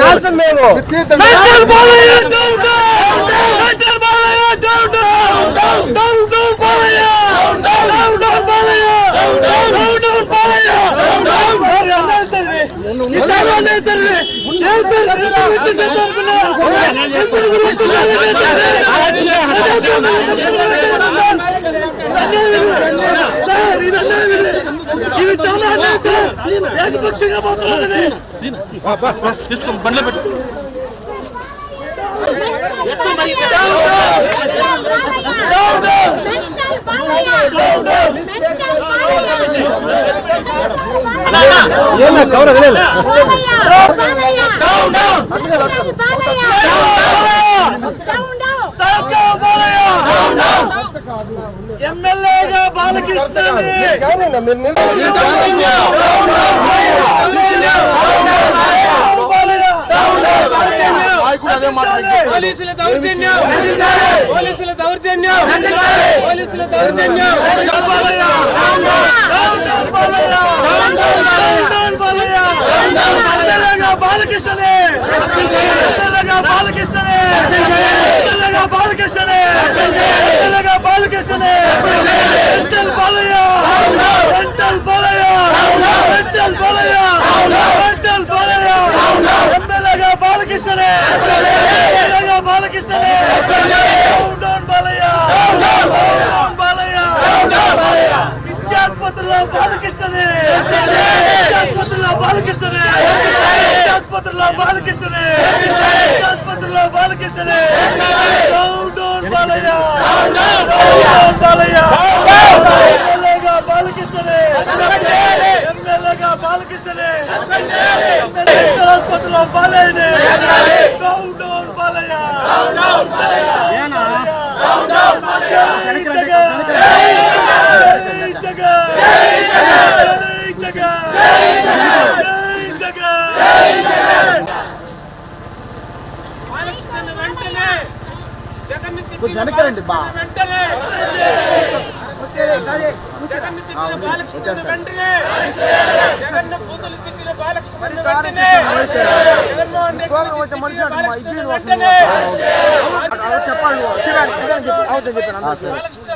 రాజ్యం మేము ఇది చాలా ఏకపక్షంగా పోతున్నది తీసుకొని బండ్లో పెట్టు మెంటల్ బాలయ్య మెంటల్ బాలయ్య ఏనా కవర్ వదిలేదు Balayya down down mental Balayya down down psycho Balayya ఎమ్మెల్యేగా బాలకృష్ణని పోలీసుల దౌర్జన్యం! పోలీసుల దౌర్జన్యం! పోలీసుల దౌర్జన్యం! బాలకృష్ణనే బాలకృష్ణనే బాలకృష్ణనే బాలకృష్ణనే Balayya mental Balayya mental Balayya mental Balayya ఎమ్మెల్యేగా బాలకృష్ణనే ఎమ్మెల్యేగా బాలకృష్ణనే down down Balayya down Balayya నిత్యాసుపత్రిలో బాలకృష్ణనే నిత్యాసుపత్రిలో బాలకృష్ణనే నిత్యాసుపత్రిలో బాలకృష్ణనే నిత్యాసుపత్రిలో బాలకృష్ణనే down down Balayya down Balayya ఎమ్మెల్యేగా బాలకృష్ణనే ఎమ్మెల్యేగా బాలకృష్ణనే నిత్యాసుపత్రిలో బాలయ్యనే down down Balayya down Balayya జై జగన్. జై జగన్. జై జగన్ జై జగన్ బాలకృష్ణను వెంటనే జగన్ వెంటనే. జగన్ తిట్టిన వెంటనే జగన్ వెంటనే. బాలకృష్ణను వెంటనే బాలకృష్ణ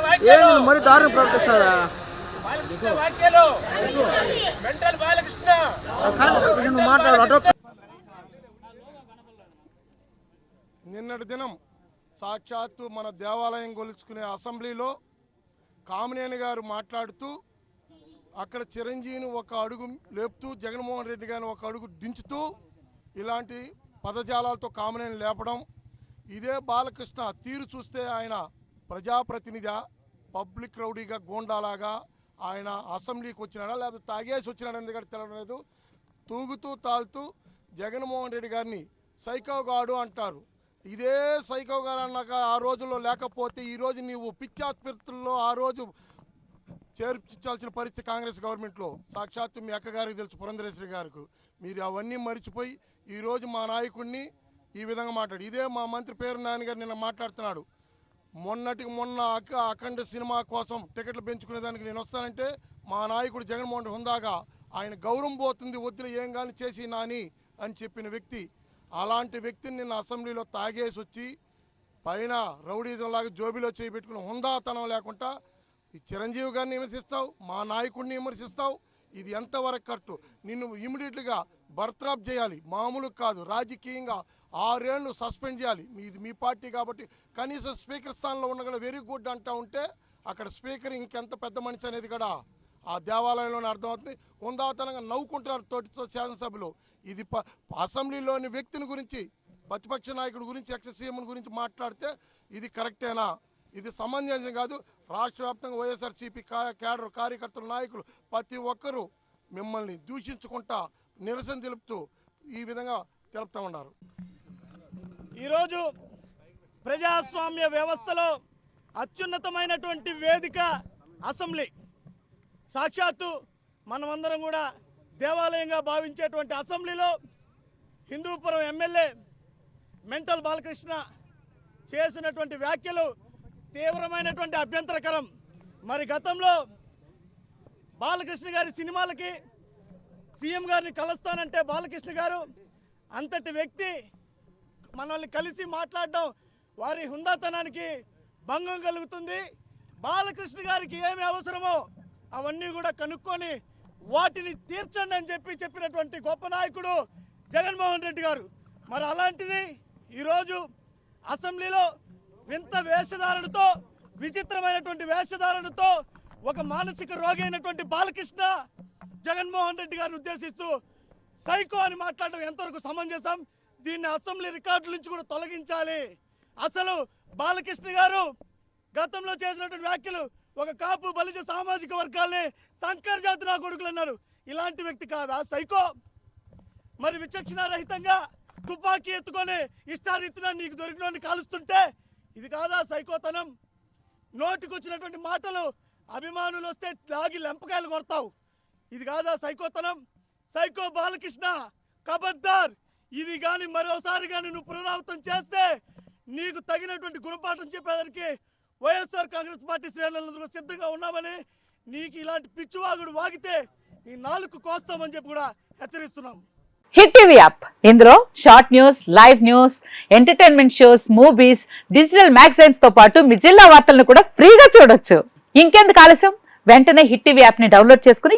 వ్యాఖ్యలు మరి దారుణం ప్రవర్తిస్తారా బాలకృష్ణ వ్యాఖ్యలు మెంటల్ బాలకృష్ణ. నువ్వు మాట్లాడు అటో నిన్నటి దినం సాక్షాత్తు మన దేవాలయం గొలుచుకునే అసెంబ్లీలో కామినేని గారు మాట్లాడుతూ అక్కడ చిరంజీవిని ఒక అడుగు లేపుతూ జగన్మోహన్ రెడ్డి గారిని ఒక అడుగు దించుతూ ఇలాంటి పదజాలాలతో కామనేని లేపడం. ఇదే బాలకృష్ణ తీరు చూస్తే ఆయన ప్రజాప్రతినిధి పబ్లిక్ రౌడీగా గోండాలాగా ఆయన అసెంబ్లీకి వచ్చినాడా లేకపోతే తాగేసి వచ్చినాడా ఎందుకంటే తెలియలేదు తూగుతూ తాలుతూ జగన్మోహన్ రెడ్డి గారిని సైకోగాడు అంటారు. ఇదే సైకో గారు అన్నాక ఆ రోజుల్లో లేకపోతే ఈరోజు నీవు పిచ్చాస్పత్రుల్లో ఆ రోజు చేర్పించాల్సిన పరిస్థితి కాంగ్రెస్ గవర్నమెంట్లో. సాక్షాత్తు మీ అక్కగారికి తెలుసు పురంధరేశ్వరి గారికి. మీరు అవన్నీ మర్చిపోయి ఈరోజు మా నాయకుడిని ఈ విధంగా మాట్లాడు. ఇదే మా మంత్రి పేరు నాన్నగారు నిన్న మాట్లాడుతున్నాడు. మొన్నటికి మొన్న అక్క అఖండ సినిమా కోసం టికెట్లు పెంచుకునే దానికి నేను వస్తానంటే మా నాయకుడు జగన్మోహన్ హుందాగా ఆయన గౌరవం పోతుంది వద్దులు ఏం కానీ చేసి నాని అని చెప్పిన వ్యక్తి. అలాంటి వ్యక్తిని నిన్న అసెంబ్లీలో తాగేసి వచ్చి పైన రౌడీజంలాగా జోబిలో చేయిపెట్టుకుని హుందాతనం లేకుండా ఈ చిరంజీవి గారిని విమర్శిస్తావు మా నాయకుడిని విమర్శిస్తావు. ఇది ఎంతవరకు కరెక్ట్? నిన్ను ఇమీడియట్గా బర్త్రాప్ చేయాలి. మామూలు కాదు రాజకీయంగా ఆరేళ్ళు సస్పెండ్ చేయాలి. మీది మీ పార్టీ కాబట్టి కనీసం స్పీకర్ స్థానంలో ఉన్న కూడా వెరీ గుడ్ అంటూ ఉంటే అక్కడ స్పీకర్ ఇంకెంత పెద్ద మనిషి అనేది కూడా ఆ దేవాలయంలోనే అర్థమవుతుంది. ఉందాతనంగా నవ్వుకుంటున్నారు తోటితో శాసనసభ్యులు. ఇది ప- అసెంబ్లీలోని వ్యక్తిని గురించి ప్రతిపక్ష నాయకుడి గురించి ఎక్స్ సీఎం గురించి మాట్లాడితే ఇది కరెక్టేనా? ఇది సమంజసం కాదు. రాష్ట్ర వ్యాప్తంగా వైఎస్ఆర్సీపీ కా- క్యాడర్ కార్యకర్తల నాయకులు ప్రతి ఒక్కరూ మిమ్మల్ని దూషించుకుంటా నిరసన తెలుపుతూ ఈ విధంగా తెలుపుతా ఉన్నారు. ఈరోజు ప్రజాస్వామ్య వ్యవస్థలో అత్యున్నతమైనటువంటి వేదిక అసెంబ్లీ. సాక్షాత్తు మనమందరం కూడా దేవాలయంగా భావించేటువంటి అసెంబ్లీలో హిందూపురం ఎమ్మెల్యే మెంటల్ బాలకృష్ణ చేసినటువంటి వ్యాఖ్యలు తీవ్రమైనటువంటి అభ్యంతరకరం. మరి గతంలో బాలకృష్ణ గారి సినిమాలకి సీఎం గారిని కలుస్తానంటే బాలకృష్ణ గారు అంతటి వ్యక్తి మనల్ని కలిసి మాట్లాడడం వారి హుందాతనానికి భంగం కలుగుతుంది. బాలకృష్ణ గారికి ఏమి అవసరమో అవన్నీ కూడా కనుక్కొని వాటిని తీర్చండి అని చెప్పి చెప్పినటువంటి గొప్ప నాయకుడు జగన్మోహన్ రెడ్డి గారు. మరి అలాంటిది ఈరోజు అసెంబ్లీలో వింత వేషధారణతో విచిత్రమైనటువంటి వేషధారణతో ఒక మానసిక రోగి అయినటువంటి బాలకృష్ణ జగన్మోహన్ రెడ్డి గారిని ఉద్దేశిస్తూ సైకో అని మాట్లాడడం ఎంతవరకు సమంజసం? దీన్ని అసెంబ్లీ రికార్డుల నుంచి కూడా తొలగించాలి. అసలు బాలకృష్ణ గారు గతంలో చేసినటువంటి వ్యాఖ్యలు ఒక కాపు బలిజ సామాజిక వర్గాల్ని సంకర్ జాతి నా కొడుకులు అన్నారు. ఇలాంటి వ్యక్తి కాదా? సైకో! మరి విచక్షణ రహితంగా తుపాకీ ఎత్తుకొని ఇష్టారీతిన నీకు దొరికిన కాలుస్తుంటే ఇది కాదా సైకోతనం? నోటికొచ్చినటువంటి మాటలు అభిమానులు వస్తే లాగి లెంపకాయలు కొడతావు. ఇది కాదా సైకోతనం? సైకో బాలకృష్ణ కబర్దార్ ఇది కానీ మరోసారి కానీ నువ్వు పునరావృతం చేస్తే నీకు తగినటువంటి గుణపాఠం చెప్పేదానికి వైఎస్ఆర్ కాంగ్రెస్ పార్టీ శ్రేణులందరూ సిద్ధంగా ఉన్నామని నీకు ఇలాంటి పిచ్చివాగుడు వాగితే నీ నాలుగు కోస్తామని చెప్పి కూడా హెచ్చరిస్తున్నాం. Hit TV app. ఇందులో short news live news entertainment shows movies digital మ్యాగజైన్స్తో పాటు మీ జిల్లా వార్తలను కూడా ఫ్రీగా చూడొచ్చు. ఇంకెందుకు ఆలస్యం? వెంటనే హిట్ టీవీ యాప్ని డౌన్లోడ్ చేసుకుని